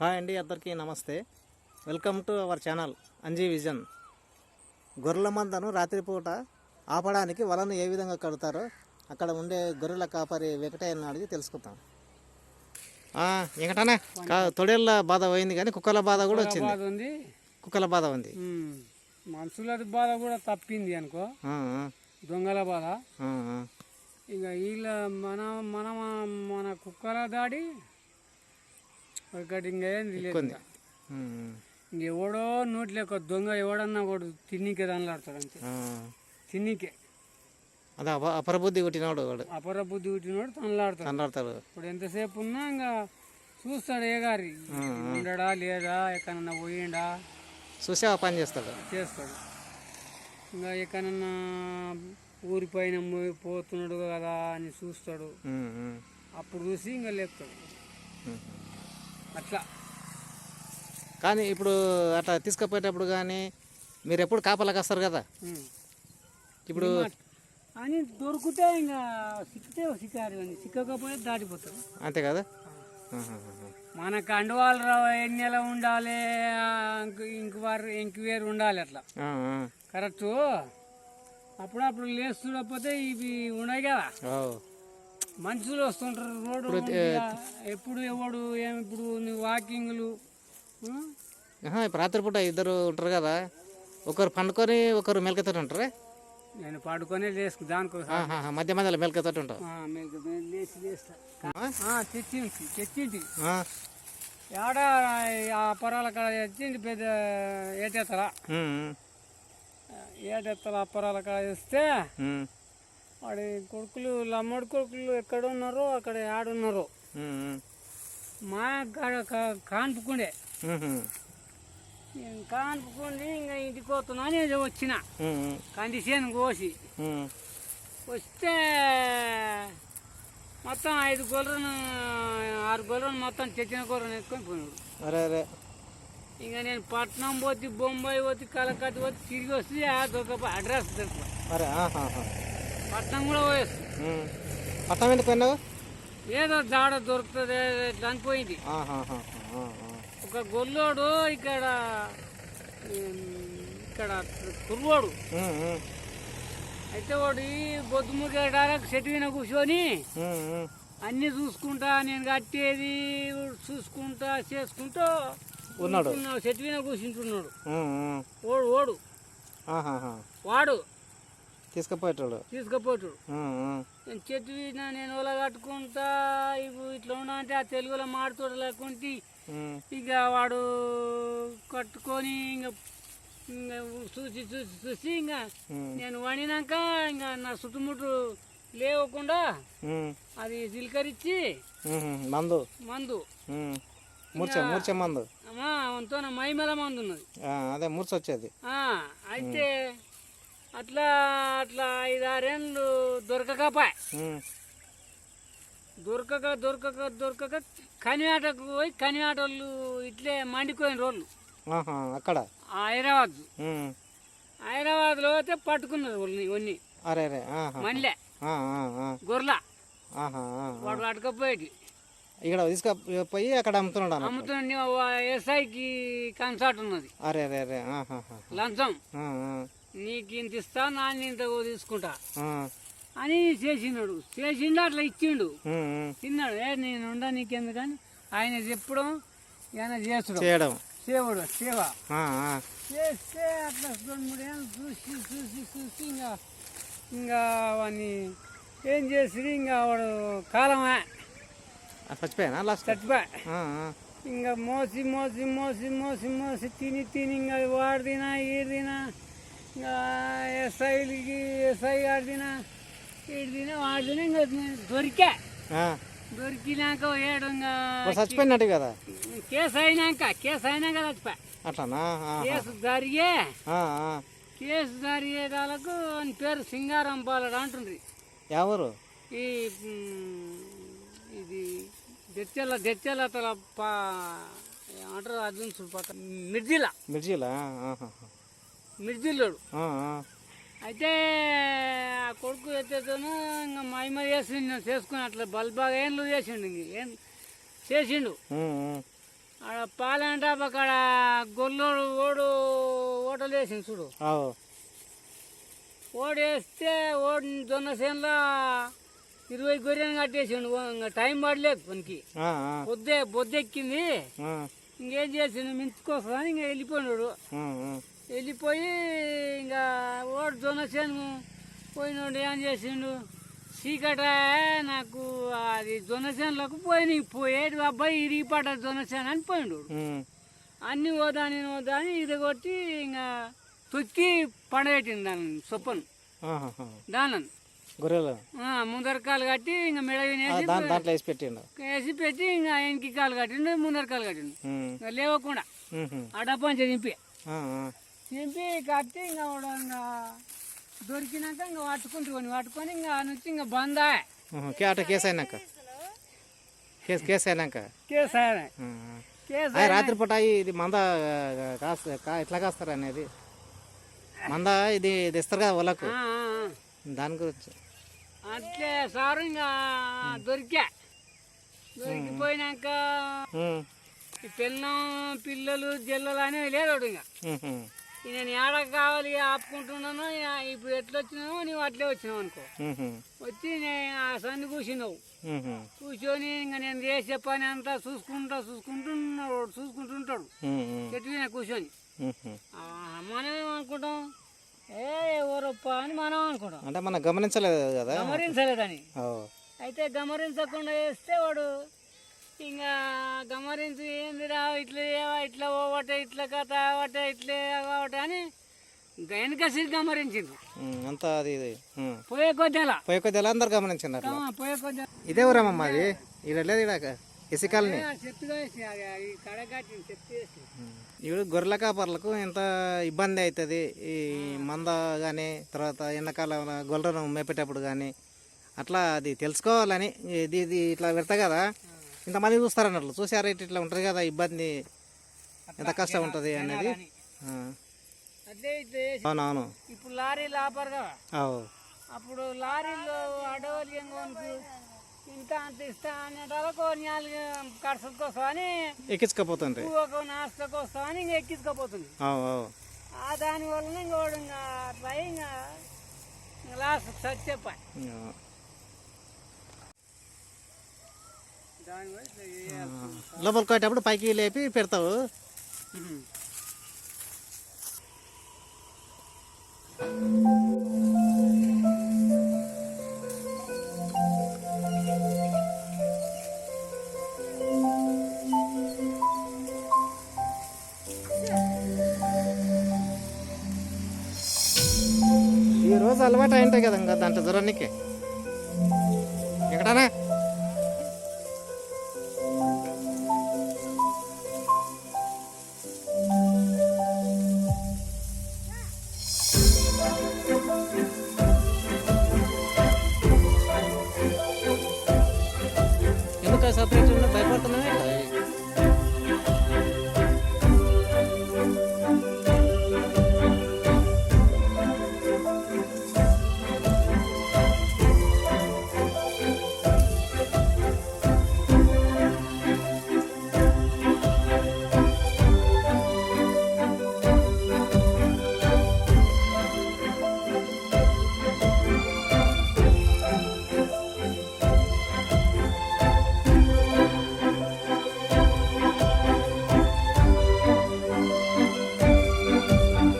Hi అండి అందరికీ నమస్తే. Welcome to our channel Anji vision. గొర్రెల మందను రాత్రిపూట ఆపడానికి వలను ఏ విధంగా కడతారో అక్కడ ఉండే గొర్రెల కాపరి వెంకటయ్యని అడిగి తెలుసుకుందాం. వెంకటనే తొడేళ్ళ బాధ పోయింది కానీ కుక్కల బాధ కూడా వచ్చింది. కుక్కల బాధ ఉంది. మనుషుల బాధ కూడా తప్పింది అనుకో. దొంగల బాధ. ఇక వీళ్ళ మన మన మన కుక్కల దాడి ఒకటి ఉమ్. ఇంకెవడో నోట్లో ఒక దొంగ ఎవడన్నా కూడా తిన్నికే దానిలాడతాడు అంతే. తిన్నికే. అదే అప అపరబుద్ధి కొట్టినవాడు వాడు. అపర బుద్ధి పుట్టినోడు తనలాడతాడు. కనబడతాడు ఇప్పుడు ఎంతసేపు ఉన్నా ఇంకా చూస్తాడు ఏ గారి. ఉండడా లేదా ఎక్కడన్నా పోయిండా? చూసే ఆ పని చేస్తాడు? చేస్తాడు. ఇంకా ఎక్కడన్నా ఊరిపైన మో- పోతున్నాడు కదా అని చూస్తాడు. అప్పుడు చూసి ఇంకా లేపుతాడు. అట్లా. కానీ ఇప్పుడు అట్లా తీసుకుపోయేటప్పుడు కానీ మీరు ఎప్పుడు కాపలాకి వస్తారు కదా. ఇప్పుడు అని దొరికితే ఇంకా సిక్కితే సిక్కారు అని సిక్కకపోతే దాటిపోతాడు అంతే కదా. మనకు అండవాళ్ళు రావు ఎన్ని నెల ఉండాలి ఇంక వారు ఇంక వేరు ఉండాలి అట్లా. కరెక్ట్? అప్పుడప్పుడు చూడకపోతే ఇవి ఉన్నాయి కదా. మనుషులు వస్తుంటారు రోడ్డు. ఎప్పుడు ఎవడు ఏం ఇప్పుడు నువ్వు వాకింగ్లు రాత్రిపూట ఇద్దరు ఉంటారు కదా. ఒకరు పండుకొని ఒకరు మెలకతోటి ఉంటారా? నేను పడుకొనే లేసుకు దానికోసం. మధ్య మధ్యలో మీకు నేను లేచి లేస్తా. తెచ్చింది తెచ్చింది ఆ. పొరాల కాడ తెచ్చింది పెద్ద ఏటెత్తల. ఉమ్, ఏటెత్తల అప్పరాల కాడ తెస్తే వాడి కొడుకులు లమ్మడి కొడుకులు ఎక్కడ ఉన్నారో అక్కడ ఆడున్నారో మా కాడ కా- కాన్పుకుండే. నేను కాన్పుకుండి ఇంకా ఇంటికి వస్తున్నా నేను వచ్చిన. ఉమ్, కందిసేను కోసి. వస్తే మొత్తం ఐదు గొర్రెలను ఆరు గొర్రెలను మొత్తం తెచ్చిన గొర్రెను ఎత్తుకొని పోయినాడు అరే అరే. ఇక నేను పట్నం పోతే బొంబాయి పోతే కలకత్తా పోతే తిరిగి వస్తే అడ్రస్ ఆహాహా. పట్నం కూడా ఎందుకు పోయినావు ఏదో దాడ దొరుకుతుంది ఇట్లా అని పోయింది ఆహాహా. ఆ, ఆ. ఒక గొల్లోడు ఇక్కడ ఇక్కడ కుర్రోడు అయితే వాడు బొద్దుముఖ చెట్టు మీద కూర్చొని. అన్నీ చూసుకుంటా నేను కట్టేది చూసుకుంటా చేసుకుంటూ ఉన్నాడు చెట్టు మీద కూర్చుంటున్నాడు. ఓడు ఓడు. వాడు తీసుకుపోయేటోడు తీసుకుపోతాడు. నేను చెట్టు మీద నేను ఒల కట్టుకుంటా ఇవి ఇట్లా ఉన్నా అంటే ఆ తెలుగులో మాడుతోడు లేకుంటే ఇక వాడు కట్టుకొని ఇంకా చూసి చూసి చూసి ఇంకా నేను వండినాక ఇంకా నా చుట్టుముట్టు లేవకుండా అది చిలకరించి ఉమ్. మందు. మందు. మందు. వంతో మైమల మందు ఉన్నది. అదే వచ్చేది ఆ, అయితే అట్లా అట్లా ఐదారేళ్ళు దొరకకపాయ్ దొరకక దొరకక దొరకక కనియాటకు పోయి కనియాట వాళ్ళు ఇట్లే మండిపోయిన ఆహా, అక్కడ? హైదరాబాద్. ఉమ్. హైదరాబాద్లో అయితే పట్టుకున్నారు ఇవన్నీ ఆ. గొర్రెల. వాడు పట్టుకపోయేటి ఇక్కడ తీసుకుపోయి అక్కడ అమ్ముతున్నాడు అన్నట్టు. అమ్ముతున్న ఎస్ఐకి కన్సర్ట్ ఉన్నది. అరే అరే అరే. లంచం. నీకు ఇంత ఇస్తా నాన్న ఇంత తీసుకుంటా. అని చేసినాడు చేసిండు అట్లా ఇచ్చిండు. తిన్నాడు. ఏ నేను ఉండా నీకెందుకని? ఆయన చెప్పడం ఆయన చేసుడు. చేయడం. సేవుడు సేవ. చేస్తే అట్లా రెండు చూసి చూసి చూసి ఇంకా ఇంకా వాడిని ఏం చేసి ఇంకా వాడు కాలమే. ఆ, చచ్చిపోయానా లాస్ట్ చచ్చిపోయా. ఆ. ఇంకా మోసి మోసి మోసి మోసి మోసి తిని తిని ఇంకా వాడు తినా ఈడు తినా ఇంకా ఎస్ఐలకి ఎస్ఐ ఆడు తినా ఈడు తినా వాడు తినా ఇంకా దొరికా. దొరికినాక ఏడు చచ్చిపోయినట్టు కదా కేసు అయినాక కేసు అయినాక చచ్చిపోయా అట్లానా. కేసు జరిగే. కేసు జరిగేదాలకు అని పేరు సింగారం బాలడు అంటుంది ఎవరు ఈ ఇది దెచ్చల దెచ్చల తల పా ఏమంటారు అర్జున్ మిర్జిల మిర్జీలా. మిర్జిల్లోడు. అయితే ఆ కొడుకు ఎత్తేతోను ఇంకా మైమ చేసి చేసుకుని అట్లా బల్బాగా ఏం చేసిండు ఇంక ఏం చేసిండు. ఆడ పాలెం డాబా కాడ గొల్లోడు ఓడు ఓటలు వేసింది చూడు. అవు ఓడేస్తే ఓడి జొన్న చేనులో ఇరవై గొర్రెలు కట్టేసిండు టైం పడలేదు పనికి. పొద్దే బొద్దెక్కింది ఇంకేం చేసిండు? మించుకోసం ఇంకా వెళ్ళిపోయినాడు. వెళ్ళిపోయి ఇంకా ఓడి జొన్న చేను పోయినోడు ఏం చేసిండు? చీకట నాకు అది జొన్న చేనులకు పోయి పోయేటి అబ్బాయి ఇరిగి పడ్డ జొన్న చేను అని పోయిండు అన్ని ఓదా నేను ఓదా అని ఇది కొట్టి ఇంకా తొక్కి పండబెట్టింది దాని సొప్పను. దానని గొర్రెలు. ముందరకాలు కట్టి ఇంకా మెడ దాంట్లో వేసి పెట్టిండు. వేసి పెట్టి ఇంకా వెనక్కి కాలు కట్టిండు ముందరకాలు కట్టిండు. లేవకుండా. ఆ డబ్బంచి దింపి. దింపి కట్టి ఇంకా దొరికినాక ఇంకా పట్టుకుంటూ పట్టుకొని ఇంకా నుంచి ఇంకా బందా ఉహు. కే- అట కేసు అయినాక? కేసు కేసు అయినాక? కేసు ఆ. రాత్రిపూట ఇది మంద కాస్త ఎట్లా కాస్తారు అనేది మంద ఇది ఇది ఇస్తారు కదా వాళ్ళకు? ఆ. దాని గురించి. అట్లే సారు ఇంకా దొరికా. దొరికిపోయినాక పిల్లం పిల్లలు జల్లలు అనేవి లేడు ఇంకా నేను ఏడ కావాలి ఆపుకుంటున్నాను ఇప్పుడు ఎట్లా వచ్చినావు నీవు అట్లే వచ్చినావు అనుకో. వచ్చి నేను ఆ సంది కూర్చున్నావు. కూర్చొని ఇంకా నేను చేసే పని అంతా చూసుకుంటా చూసుకుంటున్నాడు చూసుకుంటుంటాడు. చెట్టు మీద కూర్చొని. ఉహు. ఆ, మనం ఏమనుకుంటాం ఏ ఎవరప్ప అని మనం అనుకుంటాం అంటే మనం గమనించలేదు కదా? గమనించలేదని. అయితే గమనించకుండా వేస్తే వాడు ఇంకా గమనించి ఏందిరా ఇట్లా ఇట్లా ఓవట ఇట్లా కథ అవట ఇట్లే అవట అని వెనక సిరి గమనించింది. అంతా అది. పోయే కొద్ది అలా పోయి కొద్ది ఎలా అందరు ఆ, పోయే కొద్ది ఇదే ఊరమ్మా అది? ఇక్కడ లేదు ఇక్కడ ఇసుకాలని. చెప్తుగా కడగట్టింది చెప్తూ ఇప్పుడు గొర్రెల కాపర్లకు ఎంత ఇబ్బంది అవుతుంది. ఈ మంద కానీ తర్వాత ఎండాకాలం గొర్రెలను మేపేటప్పుడు కానీ అట్లా అది తెలుసుకోవాలని ఇది ఇది ఇట్లా పెడతా కదా. ఇంతమంది చూస్తారు అన్నట్లు చూసారా ఇట్లా ఇట్లా ఉంటుంది కదా ఇబ్బంది ఎంత కష్టం ఉంటుంది అనేది. అవునవును. ఇప్పుడు కదా. అవు. అప్పుడు లారీలో అడవులు ఇంత అంత ఇస్తా అనేటాలకు నాలుగు ఖర్చులకు వస్తామని ఎక్కించుకపోతుంటాయి ఒక నాస్తకు వస్తామని ఇంక ఎక్కించుకోపోతుంది. అవు అవు ఆ దాని వలన ఇంకోడు ఇంకా అట్లా ఇంకా లాస్ట్. లోపలికి పోయేటప్పుడు పైకి లేపి పెడతావు? ఈ రోజు అలవాటు అయింటాయి కదా ఇంకా దాంట్లో జ్వరానికి.